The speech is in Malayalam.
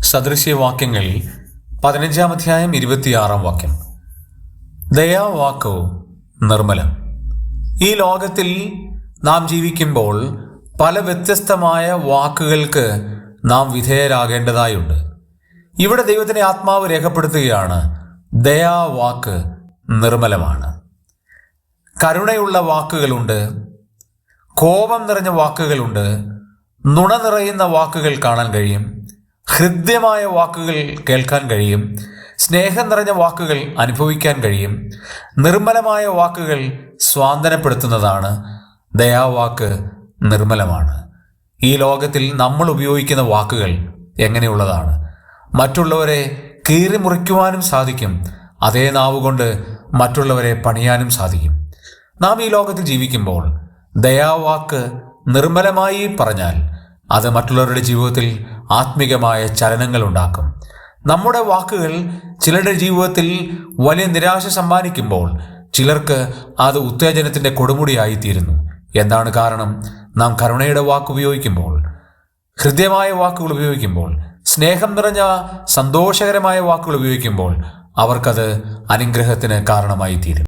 സദൃശ്യവാക്യങ്ങൾ പതിനഞ്ചാം അധ്യായം ഇരുപത്തിയാറാം വാക്യം. ദയാവാക്കോ നിർമ്മലം. ഈ ലോകത്തിൽ നാം ജീവിക്കുമ്പോൾ പല വ്യത്യസ്തമായ വാക്കുകൾക്ക് നാം വിധേയരാകേണ്ടതായുണ്ട്. ഇവിടെ ദൈവത്തിന്റെ ആത്മാവ് രേഖപ്പെടുത്തുകയാണ് ദയാവാക്ക് നിർമ്മലമാണ്. കരുണയുള്ള വാക്കുകളുണ്ട് കോപം നിറഞ്ഞ വാക്കുകളുണ്ട് നുണ നിറയുന്ന വാക്കുകൾ കാണാൻ കഴിയും. ഹൃദ്യമായ വാക്കുകൾ കേൾക്കാൻ കഴിയും സ്നേഹം നിറഞ്ഞ വാക്കുകൾ അനുഭവിക്കാൻ കഴിയും നിർമ്മലമായ വാക്കുകൾ സ്വാന്തനപ്പെടുത്തുന്നതാണ് ദയാവാക്ക് നിർമ്മലമാണ്. ഈ ലോകത്തിൽ നമ്മൾ ഉപയോഗിക്കുന്ന വാക്കുകൾ എങ്ങനെയുള്ളതാണ്? മറ്റുള്ളവരെ കീറി മുറിക്കുവാനും സാധിക്കും അതേ നാവുകൊണ്ട് മറ്റുള്ളവരെ പണിയാനും സാധിക്കും. നാം ഈ ലോകത്തിൽ ജീവിക്കുമ്പോൾ ദയാവാക്ക് നിർമ്മലമായി പറഞ്ഞാൽ അത് മറ്റുള്ളവരുടെ ജീവിതത്തിൽ ആത്മികമായ ചലനങ്ങൾ ഉണ്ടാക്കും നമ്മുടെ വാക്കുകൾ ചിലരുടെ ജീവിതത്തിൽ വലിയ നിരാശ സമ്മാനിക്കുമ്പോൾ ചിലർക്ക് അത് ഉത്തേജനത്തിന്റെ കൊടുമുടിയായിത്തീരുന്നു. എന്താണ് കാരണം? നാം കരുണയുടെ വാക്ക് ഉപയോഗിക്കുമ്പോൾ ഹൃദ്യമായ വാക്കുകൾ ഉപയോഗിക്കുമ്പോൾ സ്നേഹം നിറഞ്ഞ സന്തോഷകരമായ വാക്കുകൾ ഉപയോഗിക്കുമ്പോൾ അവർക്കത് അനുഗ്രഹത്തിന് കാരണമായി തീരും